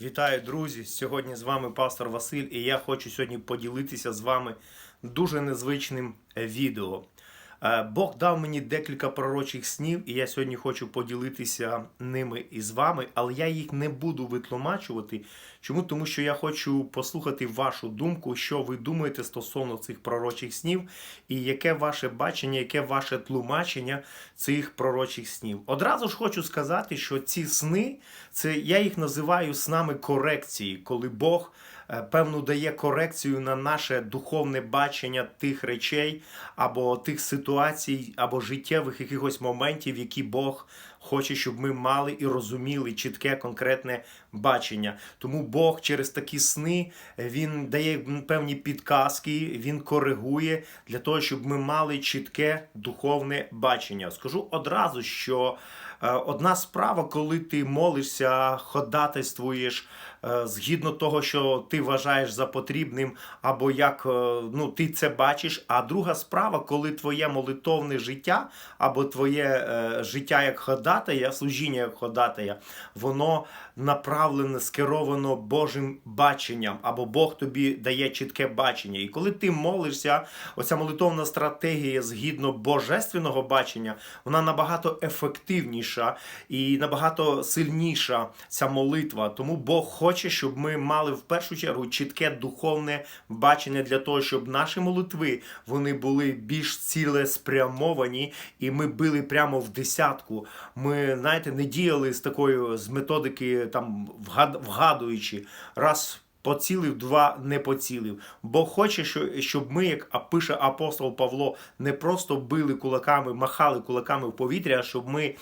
Вітаю, друзі! Сьогодні з вами пастор Василь, і я хочу сьогодні поділитися з вами дуже незвичним е, відео. Е, Бог дав мені декілька пророчих снів, і я сьогодні хочу поділитися ними із вами, але я їх не буду витлумачувати. Чому? Тому що я хочу послухати вашу думку, що ви думаєте стосовно цих пророчих снів, і яке ваше бачення, яке ваше тлумачення цих пророчих снів. Одразу ж хочу сказати, що ці сни, це я їх називаю снами корекції, коли Бог е, певно дає корекцію на наше духовне бачення тих речей або тих ситуацій, або життєвих якихось моментів, які Бог хоче, щоб ми мали і розуміли чітке конкретне бачення. Тому Бог через такі сни е, він дає певні підказки, він коригує для того, щоб ми мали чітке духовне бачення. Скажу одразу, що одна справа, коли ти молишся, ходатайствуєш е, згідно того, що ти вважаєш за потрібним, або як е, ну, ти це бачиш. А друга справа, коли твоє молитовне життя, або твоє е, життя як ходатая, служіння як ходатая, воно направлене, скеровано Божим баченням, або Бог тобі дає чітке бачення. І коли ти молишся, оця молитовна стратегія згідно божественного бачення, вона набагато ефективніша і набагато сильніша ця молитва. Тому Бог хоче, щоб ми мали в першу чергу чітке духовне бачення для того, щоб наші молитви вони були більш цілеспрямовані, і ми били прямо в десятку. Ми, знаєте, не діяли з такою з методики там вгадуючи раз. Поцілив, два не поцілив. Бог хоче, щоб ми, як пише апостол Павло, не просто били кулаками, махали кулаками в повітря, а щоб ми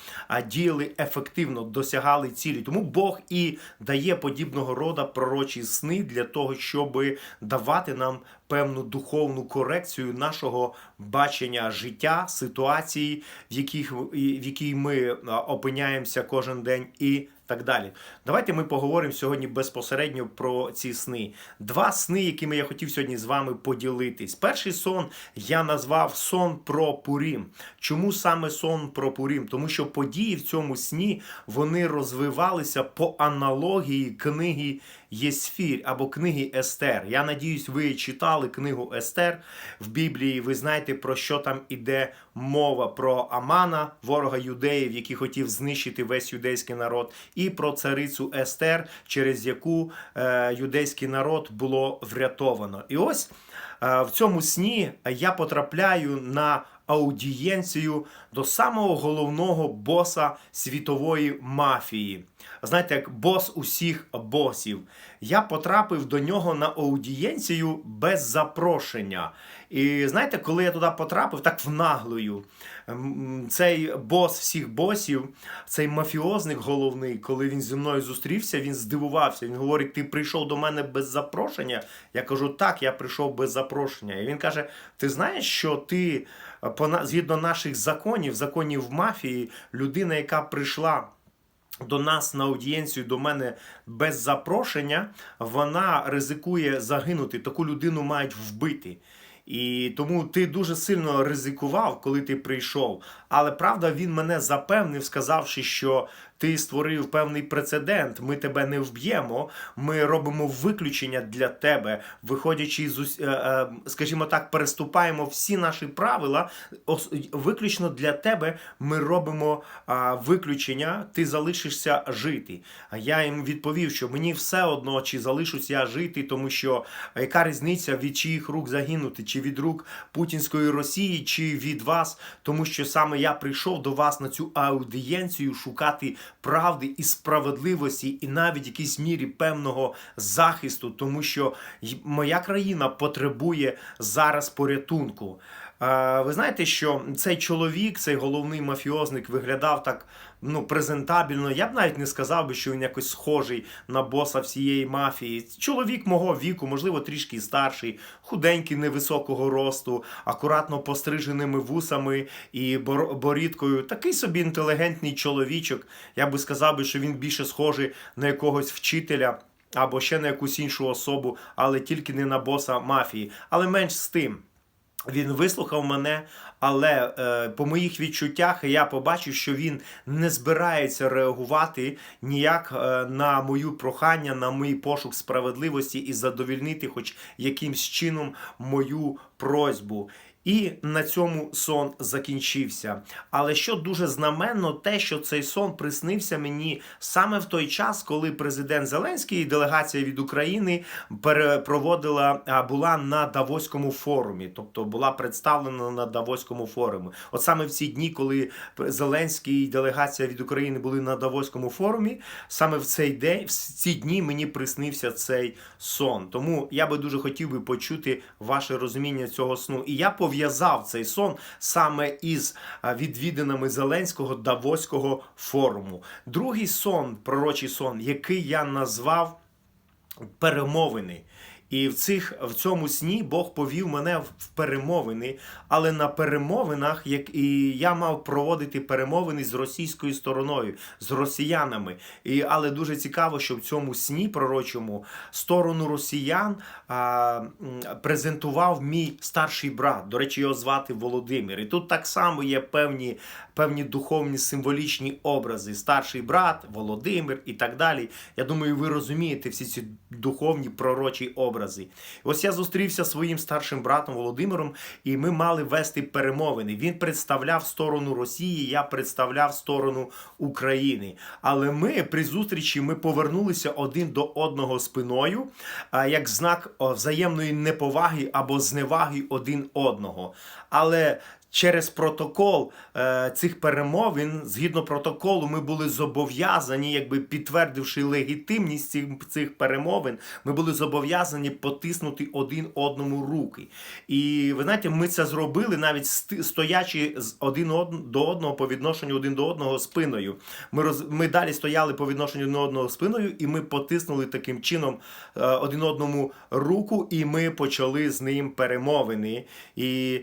діяли ефективно, досягали цілі. Тому Бог і дає подібного роду пророчі сни для того, щоб давати нам певну духовну корекцію нашого бачення життя, ситуації, в яких в якій ми опиняємося кожен день і так далі. Давайте ми поговоримо сьогодні безпосередньо про ці сни. Два сни, якими я хотів сьогодні з вами поділитись. Перший сон я назвав сон про Пурім. Чому саме сон про Пурім? Тому що події в цьому сні вони розвивалися по аналогії книги Єсфір або книги Естер. Я надіюсь, ви читали книгу Естер в Біблії. Ви знаєте про що там іде мова про Амана, ворога юдеїв, який хотів знищити весь юдейський народ, і про царицю Естер, через яку е, юдейський народ було врятовано. І ось в цьому сні я потрапляю на аудієнцію до самого головного боса світової мафії. Знаєте, як бос усіх босів. Я потрапив до нього на аудієнцію без запрошення. І знаєте, коли я туди потрапив, так внаглою. м, Цей бос всіх босів, цей мафіозник головний, коли він зі мною зустрівся, він здивувався. Він говорить: ти прийшов до мене без запрошення. Я кажу, так, я прийшов без запрошення. І він каже: Ти знаєш, що ти е, згідно наших законів, законів мафії, людина, яка прийшла. До нас на аудієнцію, до мене без запрошення, вона ризикує загинути. Таку людину мають вбити. І тому ти дуже сильно ризикував, коли ти прийшов. Але правда, він мене запевнив, сказавши, що ти створив певний прецедент. Ми тебе не вб'ємо. Ми робимо виключення для тебе, виходячи з е, е, скажімо так, переступаємо всі наші правила. Виключно для тебе ми робимо виключення. Ти залишишся жити. А я їм відповів, що мені все одно, чи залишусь я жити, тому що яка різниця від чиїх рук загинути, чи від рук путінської Росії, чи від вас, тому що саме я прийшов до вас на цю аудієнцію шукати правди і справедливості, і навіть якійсь мірі певного захисту, тому що моя країна потребує зараз порятунку. Ви знаєте, що цей чоловік, цей головний мафіозник, виглядав так ну, презентабельно. Я б навіть не сказав би, що він якось схожий на боса всієї мафії. Чоловік мого віку, можливо, трішки старший, худенький, невисокого росту, акуратно постриженими вусами і борідкою. Такий собі інтелігентний чоловічок. Я би сказав би, що він більше схожий на якогось вчителя. Або ще на якусь іншу особу, але тільки не на боса мафії. Але менш з тим. Він вислухав мене, але е, по моїх відчуттях я побачив, що він не збирається реагувати ніяк е, на мою прохання, на мій пошук справедливості і задовільнити, хоч якимсь чином, мою просьбу. І на цьому сон закінчився. Але що дуже знаменно, те, що цей сон приснився мені саме в той час, коли президент Зеленський і делегація від України проводила була на Давоському форумі, тобто була представлена на Давоському форумі. От саме в ці дні, коли Зеленський і делегація від України були на Давоському форумі, саме в цей день, в ці дні мені приснився цей сон. Тому я би дуже хотів би почути ваше розуміння цього сну. І я пов'язав цей сон саме із відвідинами Зеленського Давоського форуму. Другий сон, пророчий сон, який я назвав перемовини. І в цих в цьому сні Бог повів мене в перемовини, але на перемовинах, як і я мав проводити перемовини з російською стороною, з росіянами. І, але дуже цікаво, що в цьому сні пророчому сторону росіян а, презентував мій старший брат. До речі, його звати Володимир. І тут так само є певні, певні духовні символічні образи: старший брат, Володимир і так далі. Я думаю, ви розумієте всі ці духовні пророчі образи. Ось я зустрівся зі своїм старшим братом Володимиром, і ми мали вести перемовини. Він представляв сторону Росії, я представляв сторону України. Але ми при зустрічі ми повернулися один до одного спиною, як знак взаємної неповаги або зневаги один одного. Але Через протокол е, цих перемовин, згідно протоколу, ми були зобов'язані, якби підтвердивши легітимність цих, цих перемовин, ми були зобов'язані потиснути один одному руки. І ви знаєте, ми це зробили навіть стоячи з один до одного по відношенню один до одного спиною. Ми роз, ми далі стояли по відношенню один до одного спиною, і ми потиснули таким чином е, один одному руку, і ми почали з ним перемовини. І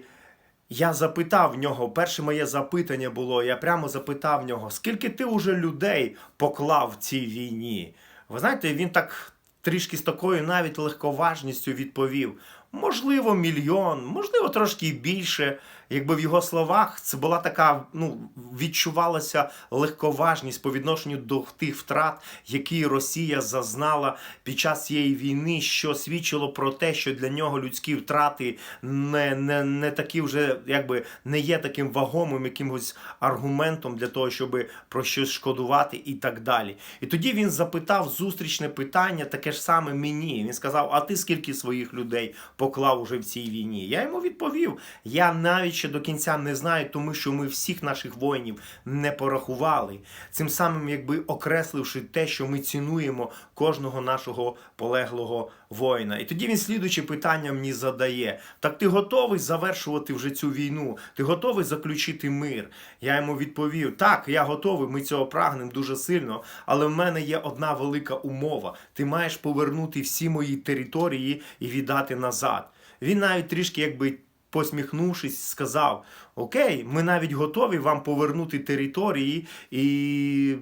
я запитав в нього, перше моє запитання було, я прямо запитав в нього, скільки ти вже людей поклав в цій війні? Ви знаєте, він так трішки з такою навіть легковажністю відповів: можливо, мільйон, можливо, трошки більше. Якби в його словах це була така, ну, відчувалася легковажність по відношенню до тих втрат, які Росія зазнала під час цієї війни, що свідчило про те, що для нього людські втрати не, не, не такі вже, якби не є таким вагомим якимось аргументом для того, щоб про щось шкодувати і так далі. І тоді він запитав зустрічне питання, таке ж саме мені. Він сказав: А ти скільки своїх людей поклав уже в цій війні? Я йому відповів: я навіть ще до кінця не знаю, тому що ми всіх наших воїнів не порахували. Цим самим, якби окресливши те, що ми цінуємо кожного нашого полеглого воїна. І тоді він слідуюче питання мені задає: так ти готовий завершувати вже цю війну? Ти готовий заключити мир? Я йому відповів: так, я готовий, ми цього прагнемо дуже сильно, але в мене є одна велика умова: ти маєш повернути всі мої території і віддати назад. Він навіть трішки якби. Посміхнувшись, сказав: Окей, ми навіть готові вам повернути території і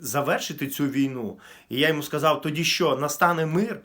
завершити цю війну. І я йому сказав: тоді що, настане мир?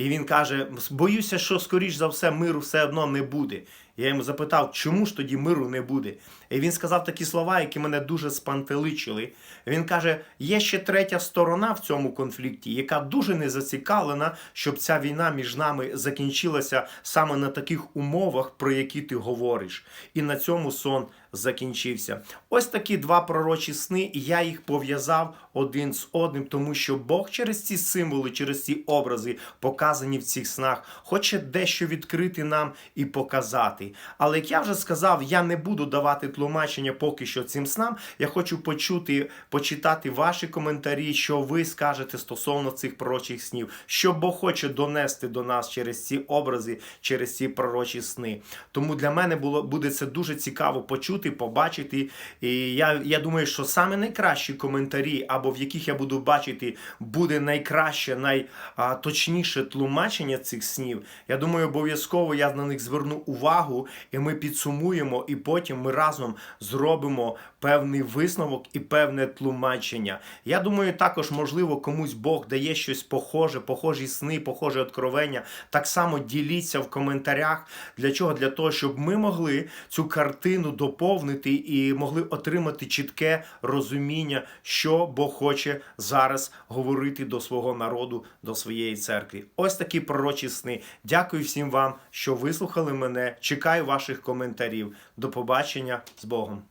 І він каже: боюся, що скоріш за все миру все одно не буде. Я йому запитав, чому ж тоді миру не буде? І він сказав такі слова, які мене дуже спантеличили. Він каже: є ще третя сторона в цьому конфлікті, яка дуже не зацікавлена, щоб ця війна між нами закінчилася саме на таких умовах, про які ти говориш. І на цьому сон закінчився. Ось такі два пророчі сни, і я їх пов'язав один з одним, тому що Бог через ці символи, через ці образи, показані в цих снах, хоче дещо відкрити нам і показати. Але як я вже сказав, я не буду давати тлумачення поки що цим снам. Я хочу почути, почитати ваші коментарі, що ви скажете стосовно цих пророчих снів, що Бог хоче донести до нас через ці образи, через ці пророчі сни. Тому для мене було буде це дуже цікаво почути, побачити. І я, я думаю, що саме найкращі коментарі, або в яких я буду бачити, буде найкраще, найточніше тлумачення цих снів. Я думаю, обов'язково я на них зверну увагу, і ми підсумуємо, і потім ми разом зробимо певний висновок і певне тлумачення. Я думаю, також можливо комусь Бог дає щось похоже, похожі сни, похоже откровення. Так само діліться в коментарях. Для чого? Для того, щоб ми могли цю картину доповнити і могли отримати чітке розуміння, що Бог хоче зараз говорити до свого народу, до своєї церкви. Ось такі пророчі сни. Дякую всім вам, що вислухали мене. Чекаю ваших коментарів. До побачення з Богом.